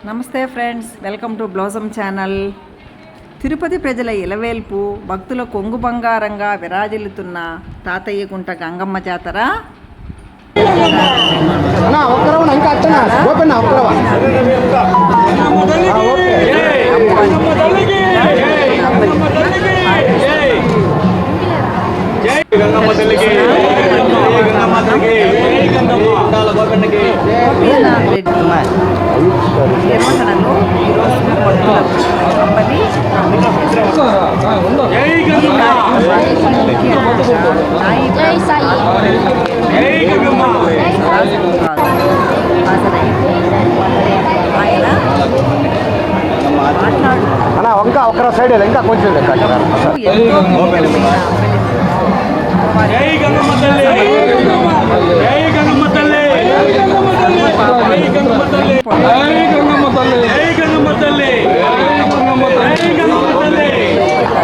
నమస్తే friends welcome to blossom channel Tirupati ప్రజల ఇలవేల్పు భక్తుల కొంగు బంగారంగా విరాజిల్లుతున్న తాతయ్య గుంట గంగమ్మ జాతర గంగమ్మ తల్లికి రెడ్డి కుమార్ ప్రమోషన్ను ఈరోజు కంపెనీ అన్న ఇంకా ఒక సైడ్ ఇంకా కొంచెం జై గంగమ్మ తల్లి జై గంగమ్మ తల్లి జై గంగమ్మ తల్లి జై గంగమ్మ తల్లి జై గంగమ్మ తల్లి జై గంగమ్మ తల్లి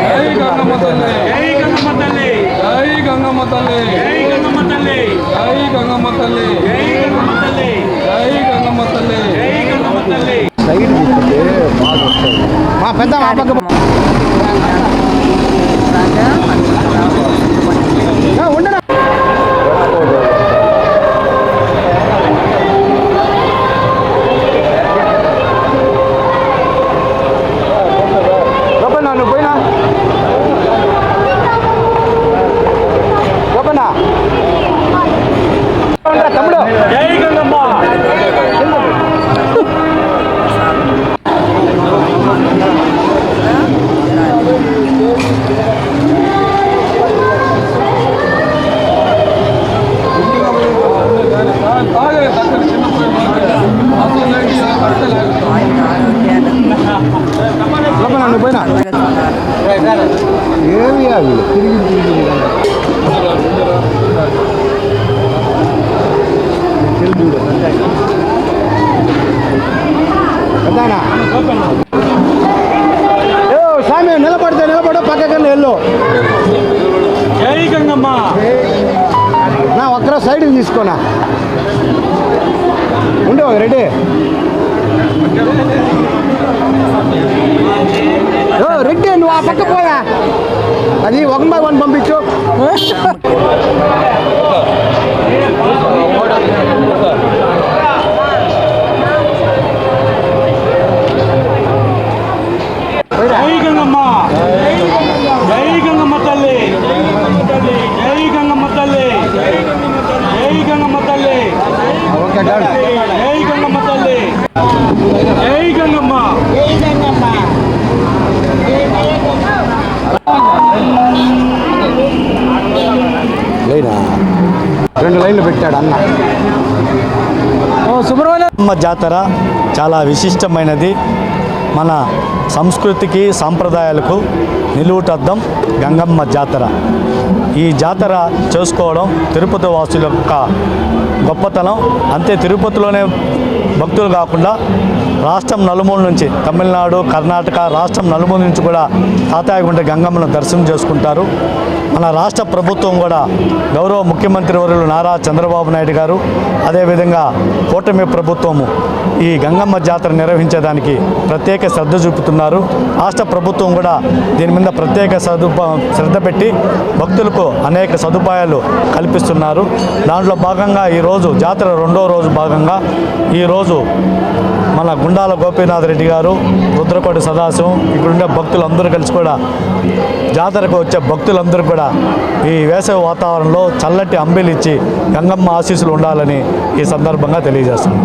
జై గంగమ్మ తల్లి జై గంగమ్మ తల్లి జై గంగమ్మ తల్లి జై గంగమ్మ తల్లి జై గంగమ్మ తల్లి జై గంగమ్మ తల్లి జై గంగమ్మ తల్లి జై గంగమ్మ తల్లి సైడ్ బాగా వస్తుంది మా పెద్ద మా పక్క ఏమి అవి తిరిగి తిరిగి స్వామి నిలబడితే నిలబడు పక్కకన్నా వెళ్ళు జై గంగమ్మ నా ఒక్కరో సైడ్కి తీసుకోనా ఉండు రెడీ రెడ్డి నువ్వు ఆ పక్క పోయా అది ఒక బై వన్ పంపించు. జై గంగమ్మ. రెండు లైన్లు పెట్టాడు అన్న. గంగమ్మ జాతర చాలా విశిష్టమైనది. మన సంస్కృతికి సాంప్రదాయాలకు నిలువుటద్దం గంగమ్మ జాతర. ఈ జాతర చేసుకోవడం తిరుపతి వాసుల యొక్క గొప్పతనం. అంతే తిరుపతిలోనే భక్తులు కాకుండా రాష్ట్రం నలుమూల నుంచి తమిళనాడు కర్ణాటక రాష్ట్రం నలుమూల నుంచి కూడా తాతాయగుంట గంగమ్మను దర్శనం చేసుకుంటారు. మన రాష్ట్ర ప్రభుత్వం కూడా గౌరవ ముఖ్యమంత్రి వర్యులు నారా చంద్రబాబు నాయుడు గారు అదేవిధంగా కూటమి ప్రభుత్వము ఈ గంగమ్మ జాతర నిర్వహించేదానికి ప్రత్యేక శ్రద్ధ చూపుతున్నారు. రాష్ట్ర ప్రభుత్వం కూడా దీని మీద ప్రత్యేక సదుప శ్రద్ధ పెట్టి భక్తులకు అనేక సదుపాయాలు కల్పిస్తున్నారు. దాంట్లో భాగంగా ఈరోజు జాతర రెండో రోజు భాగంగా ఈరోజు మన గుండాల గోపీనాథ్ రెడ్డి గారు రుద్రకోటి సదాశివం ఇక్కడుండే భక్తులందరూ కలిసి కూడా జాతరకు వచ్చే భక్తులందరూ కూడా ఈ వేసవి వాతావరణంలో చల్లటి అంబిలిచ్చి గంగమ్మ ఆశీస్సులు ఉండాలని ఈ సందర్భంగా తెలియజేస్తున్నాం.